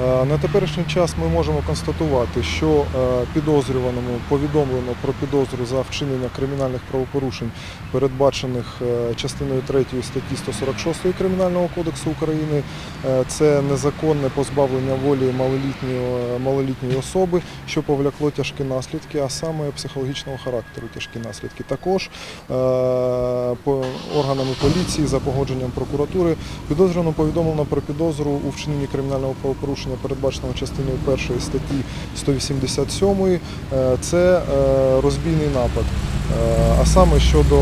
Е, На теперішній час ми можемо констатувати, що е, підозрюваному повідомлено про підозру за вчинення кримінальних правопорушень, передбачених е, частиною 3 статті 146 Кримінального кодексу України. Це незаконне позбавлення волі малолітньої, особи, що повлякло тяжкі наслідки, а саме психологічного характеру тяжкі наслідки. Також органами поліції за погодженням прокуратури підозрювано повідомлено про підозру у вчиненні кримінального правопорушення, передбаченого частиною 1 статті 187. Е, Це е, розбійний напад. Е, А саме щодо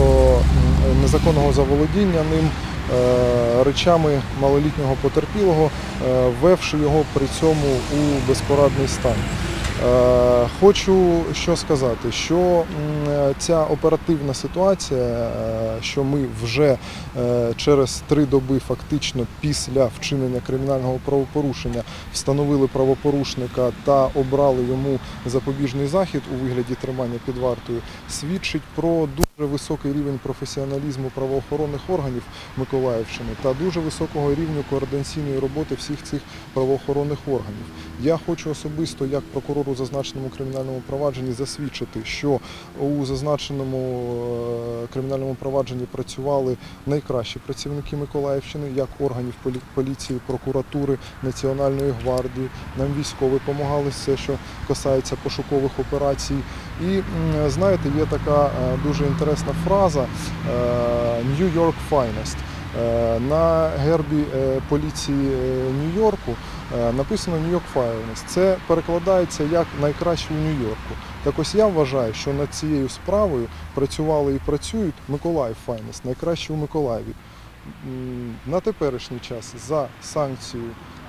незаконного заволодіння ним речами малолітнього потерпілого, ввевши його при цьому у безпорадний стан. Е, Хочу що сказати, що ця оперативна ситуація, е, що ми вже е, через три доби фактично після вчинення кримінального правопорушення встановили правопорушника та обрали йому запобіжний захід у вигляді тримання під вартою, свідчить про дуже високий рівень професіоналізму правоохоронних органів Миколаївщини та дуже високого рівня координаційної роботи всіх цих правоохоронних органів. Я хочу особисто, як прокурор у зазначеному кримінальному провадженні, засвідчити, що у зазначеному е, кримінальному провадженні працювали найкращі працівники Миколаївщини, як органів полі- поліції, прокуратури, Національної гвардії. Нам військові допомагали все, що касається пошукових операцій. І знаєте, є така е, дуже інтересна фраза е, New York Finest. Е, На гербі поліції Нью-Йорку написано York Finest. Це перекладається як найкраще у Нью-Йорку. Так ось я вважаю, що над цією справою працювали і працюють Миколаїв Finest, найкраще у Миколаєві. На теперішній час за санкцію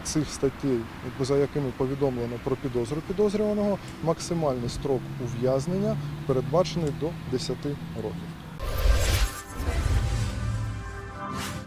цих статей, за якими повідомлено про підозру підозрюваного, максимальний строк ув'язнення передбачений до 10 років.